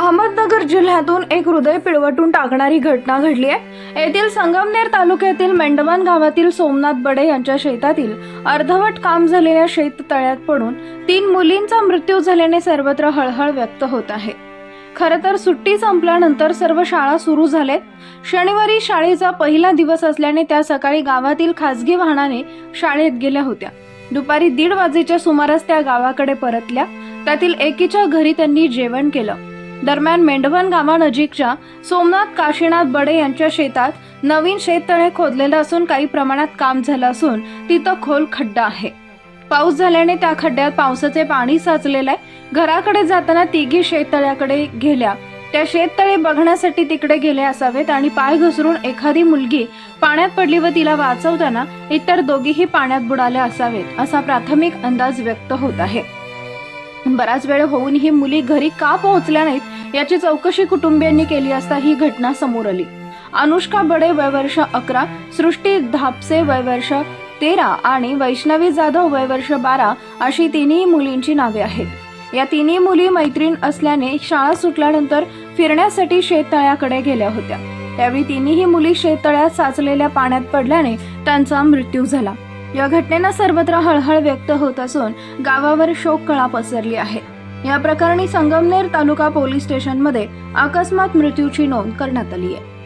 अहमदनगर जिल्ह्यातून एक हृदय पिळवटून टाकणारी घटना घडली आहे. येथील संगमनेर तालुक्यातील मेंढवान गावातील सोमनाथ बडे यांच्या शेतातील अर्धवट काम झालेल्या शेत तळ्यात पडून तीन मुलींचा मृत्यू झाल्याने सर्वत्र हळहळ व्यक्त होत आहे. खरं तर सुट्टी संपल्यानंतर सर्व शाळा सुरू झाल्यात शनिवारी शाळेचा पहिला दिवस असल्याने त्या सकाळी गावातील खासगी वाहनाने शाळेत गेल्या होत्या. दुपारी दीड वाजेच्या सुमारास त्या गावाकडे परतल्या. त्यातील एकीच्या घरी त्यांनी जेवण केलं. दरम्यान मेंढवन गावानजीकच्या सोमनाथ काशीनाथ बडे यांच्या शेतात नवीन शेततळे खोदलेलं असून काही प्रमाणात काम झालं असून तिथं खोल खड्डा आहे. पाऊस झाल्याने त्या खड्ड्यात पावसाचे पाणी साचलेलं आहे. घराकडे जाताना तिघी शेततळ्याकडे गेल्या. त्या शेततळे बघण्यासाठी तिकडे गेले असावेत आणि पाय घसरून एखादी मुलगी पाण्यात पडली व तिला वाचवताना इतर दोघीही पाण्यात बुडाल्या असावेत असा प्राथमिक अंदाज व्यक्त होत आहे. बराच वेळ होऊनही मुली घरी का पोहोचल्या नाहीत याची चौकशी कुटुंबियांनी केली असता ही घटना समोर आली. अनुष्का बडे वयवर्ष अकरा सृष्टी धापसे वयवर्ष तेरा आणि वैष्णवी जाधव वयवर्ष बारा अशी तिन्ही मुलींची नावे आहेत. या तिन्ही मुली मैत्रीण असल्याने शाळा सुटल्यानंतर फिरण्यासाठी शेततळ्याकडे गेल्या होत्या. त्यावेळी तिन्ही मुली शेततळ्यात साचलेल्या पाण्यात पडल्याने त्यांचा मृत्यू झाला. या घटनेनं सर्वत्र हळहळ व्यक्त होत असून गावावर शोककळा पसरली आहे. या प्रकरणी संगमनेर तालुका पोलीस स्टेशनमध्ये अकस्मात मृत्यूची नोंद करण्यात आली आहे.